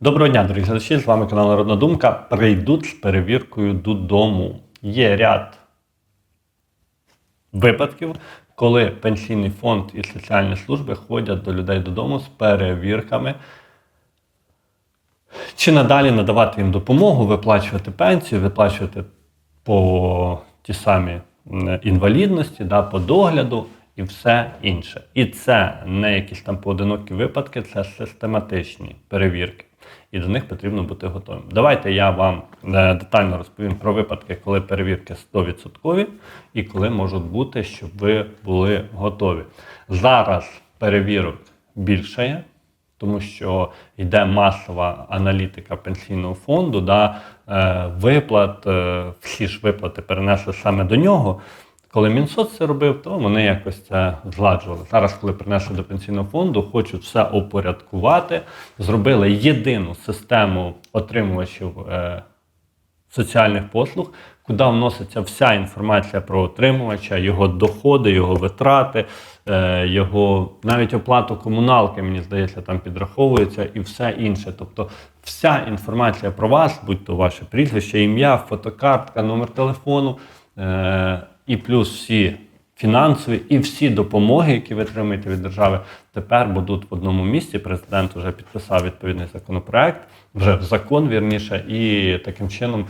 Доброго дня, дорогі глядачі! З вами канал Народна Думка. Прийдуть з перевіркою додому. Є ряд випадків, коли пенсійний фонд і соціальні служби ходять до людей додому з перевірками. Чи надалі надавати їм допомогу, виплачувати пенсію, виплачувати по ті самі інвалідності, да, по догляду і все інше. І це не якісь там поодинокі випадки, це систематичні перевірки. І до них потрібно бути готовим. Давайте я вам е, детально розповім про випадки, коли перевірки 100% і коли можуть бути, щоб ви були готові. Зараз перевірок більше тому що йде масова аналітика пенсійного фонду, да, е, виплат, е, всі ж виплати перенесли саме до нього. Коли Мінсоц це робив, то вони якось це зладжували. Зараз, коли принесли до пенсійного фонду, хочуть все упорядкувати, зробили єдину систему отримувачів е, соціальних послуг, куди вноситься вся інформація про отримувача, його доходи, його витрати, е, його навіть оплату комуналки, мені здається, там підраховується і все інше. Тобто вся інформація про вас, будь то ваше прізвище, ім'я, фотокартка, номер телефону, е, і плюс всі. Фінансові і всі допомоги, які ви отримаєте від держави, тепер будуть в одному місці. Президент вже підписав відповідний законопроект, вже закон вірніше, і таким чином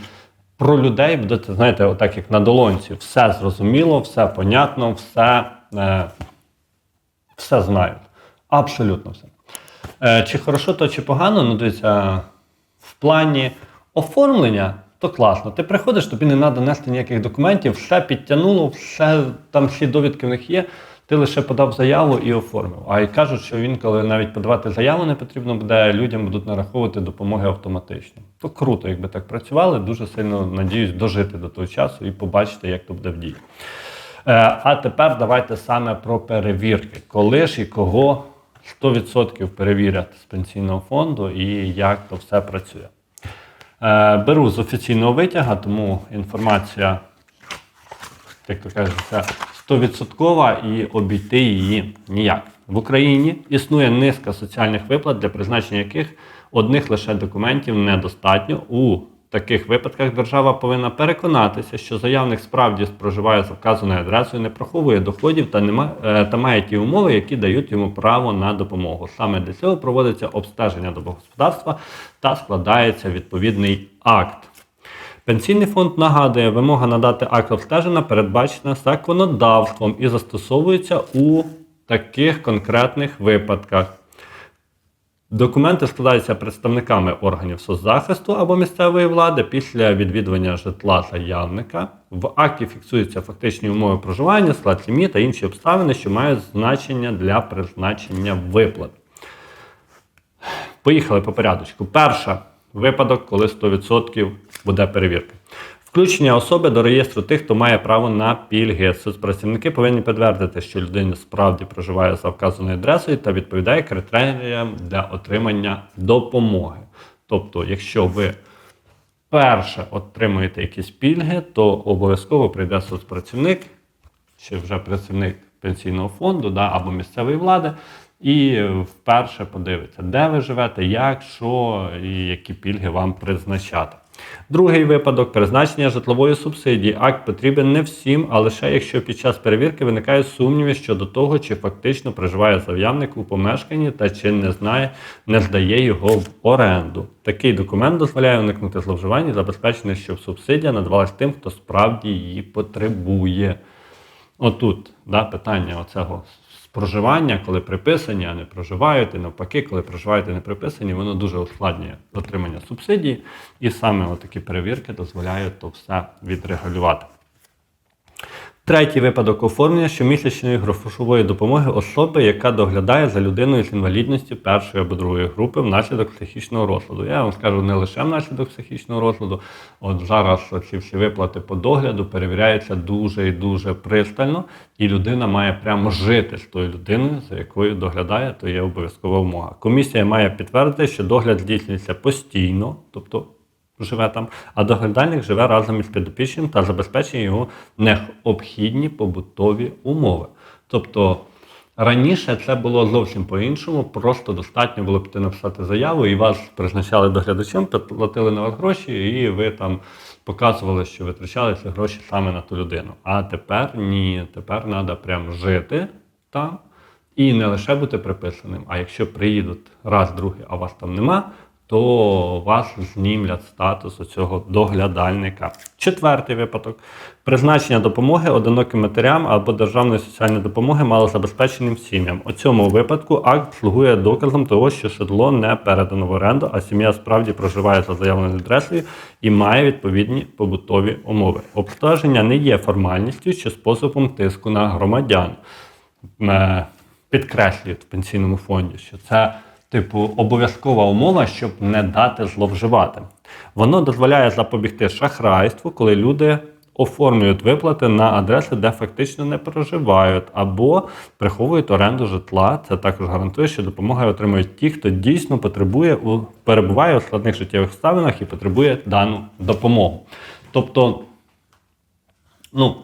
про людей будете, знаєте, отак як на долонці, все зрозуміло, все понятно, все, е, все знають. Абсолютно все. Е, чи хорошо, то чи погано, ну дивіться, в плані оформлення, то класно. Ти приходиш, тобі не треба нести ніяких документів, все підтягнуло, все там всі довідки в них є. Ти лише подав заяву і оформив. А й кажуть, що він, коли навіть подавати заяву не потрібно буде, людям будуть нараховувати допомоги автоматично. То круто, якби так працювали. Дуже сильно надіюсь дожити до того часу і побачити, як то буде в дії. Е, А тепер давайте саме про перевірки. Коли ж і кого 100% перевірять з пенсійного фонду і як то все працює. Е, Беру з офіційного витяга, тому інформація, як то кажеться, стовідсоткова 100% і обійти її ніяк. В Україні існує низка соціальних виплат, для призначення яких одних лише документів недостатньо. У таких випадках держава повинна переконатися, що заявник справді проживає за вказаною адресою, не приховує доходів та, нема, е, та має ті умови, які дають йому право на допомогу. Саме для цього проводиться обстеження домогосподарства та складається відповідний акт. Пенсійний фонд нагадує, вимога надати акт обстеження передбачена законодавством і застосовується у таких конкретних випадках. Документи складаються представниками органів соцзахисту або місцевої влади після відвідування житла заявника. В акті фіксуються фактичні умови проживання, склад сім'ї та інші обставини, що мають значення для призначення виплат. Поїхали по порядочку. Перша випадок, коли 100% буде перевірка. Включення особи до реєстру тих, хто має право на пільги. Соцпрацівники повинні підтвердити, що людина справді проживає за вказаною адресою та відповідає критеріям для отримання допомоги. Тобто, якщо ви перше отримуєте якісь пільги, то обов'язково прийде соцпрацівник чи вже працівник пенсійного фонду да, або місцевої влади, і вперше подивиться, де ви живете, як, що і які пільги вам призначати. Другий випадок призначення житлової субсидії. Акт потрібен не всім, а лише якщо під час перевірки виникає сумніви щодо того, чи фактично проживає заявник у помешканні та чи не знає, не здає його в оренду. Такий документ дозволяє уникнути зловживань і забезпечити, щоб субсидія надавалась тим, хто справді її потребує. Отут да, питання оцього проживання, коли приписані, а не проживають, і навпаки, коли проживають і не приписані, воно дуже ускладнює отримання субсидії. І саме такі перевірки дозволяють то все відрегулювати. Третій випадок оформлення щомісячної грошової допомоги особи, яка доглядає за людиною з інвалідністю першої або другої групи внаслідок психічного розладу. Я вам скажу не лише внаслідок психічного розладу. От зараз ці всі виплати по догляду перевіряються дуже і дуже пристально, і людина має прямо жити з тою людиною, за якою доглядає, то є обов'язкова вимога. Комісія має підтвердити, що догляд здійснюється постійно, тобто живе там, а доглядальник живе разом із підопічним та забезпечує його необхідні побутові умови. Тобто Раніше це було зовсім по-іншому. Просто достатньо було піти написати заяву, і вас призначали доглядачем, платили на вас гроші, і ви там показували, що витрачали ці гроші саме на ту людину. А тепер ні, тепер треба прям жити там і не лише бути приписаним. А якщо приїдуть раз, другий, а вас там нема, то вас знімлять статус цього доглядальника. Четвертий випадок: призначення допомоги одиноким матерям або державної соціальної допомоги малозабезпеченим сім'ям. У цьому випадку акт слугує доказом того, що житло не передано в оренду, а сім'я справді проживає за заявленою адресою і має відповідні побутові умови. Обстеження не є формальністю чи способом тиску на громадян. Е, Підкреслюють в пенсійному фонді, що це типу обов'язкова умова, щоб не дати зловживати. Воно дозволяє запобігти шахрайству, коли люди оформлюють виплати на адреси, де фактично не проживають, або приховують оренду житла. Це також гарантує, що допомога отримують ті, хто дійсно потребує у перебуває у складних життєвих обставинах і потребує дану допомогу. Тобто, ну.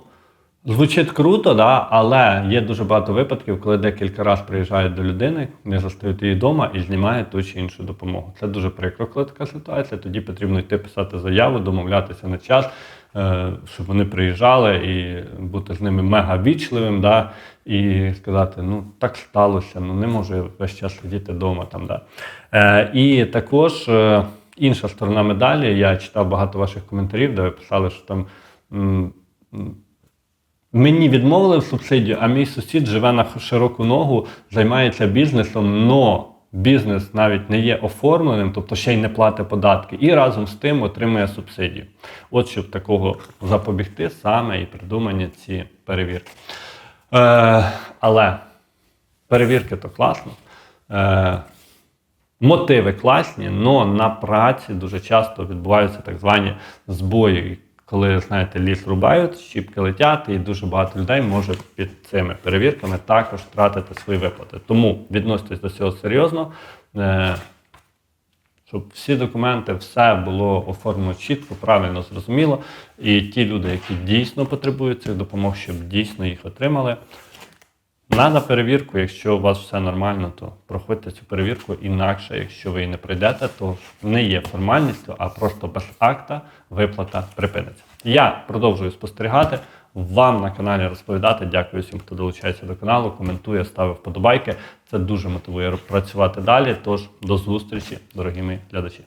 Звучить круто, да, але є дуже багато випадків, коли декілька разів приїжджають до людини, не застають її вдома і знімають ту чи іншу допомогу. Це дуже прикро, коли така ситуація. Тоді потрібно йти писати заяву, домовлятися на час, е, щоб вони приїжджали і бути з ними мега вічливим, да, і сказати, ну так сталося, ну не можу весь час сидіти вдома. Там, да. Е, І також е, інша сторона медалі. Я читав багато ваших коментарів, де ви писали, що там. Мені відмовили в субсидію, а мій сусід живе на широку ногу, займається бізнесом, но бізнес навіть не є оформленим, тобто ще й не платить податки, і разом з тим отримує субсидію. От щоб такого запобігти, саме і придумані ці перевірки. Е, але перевірки то класно. Е, Мотиви класні, але на праці дуже часто відбуваються так звані збої, коли, знаєте, ліс рубають, щіпки летять, і дуже багато людей може під цими перевірками також втратити свої виплати. Тому відноситись до цього серйозно, е, щоб всі документи, все було оформлено чітко, правильно, зрозуміло. І ті люди, які дійсно потребують цих допомог, щоб дійсно їх отримали. На на перевірку, якщо у вас все нормально, то проходьте цю перевірку. Інакше, якщо ви її не пройдете, то не є формальністю, а просто без акта виплата припиниться. Я продовжую спостерігати, вам на каналі розповідати. Дякую всім, хто долучається до каналу, коментує, ставить вподобайки. Це дуже мотивує працювати далі. Тож до зустрічі, дорогі мої глядачі.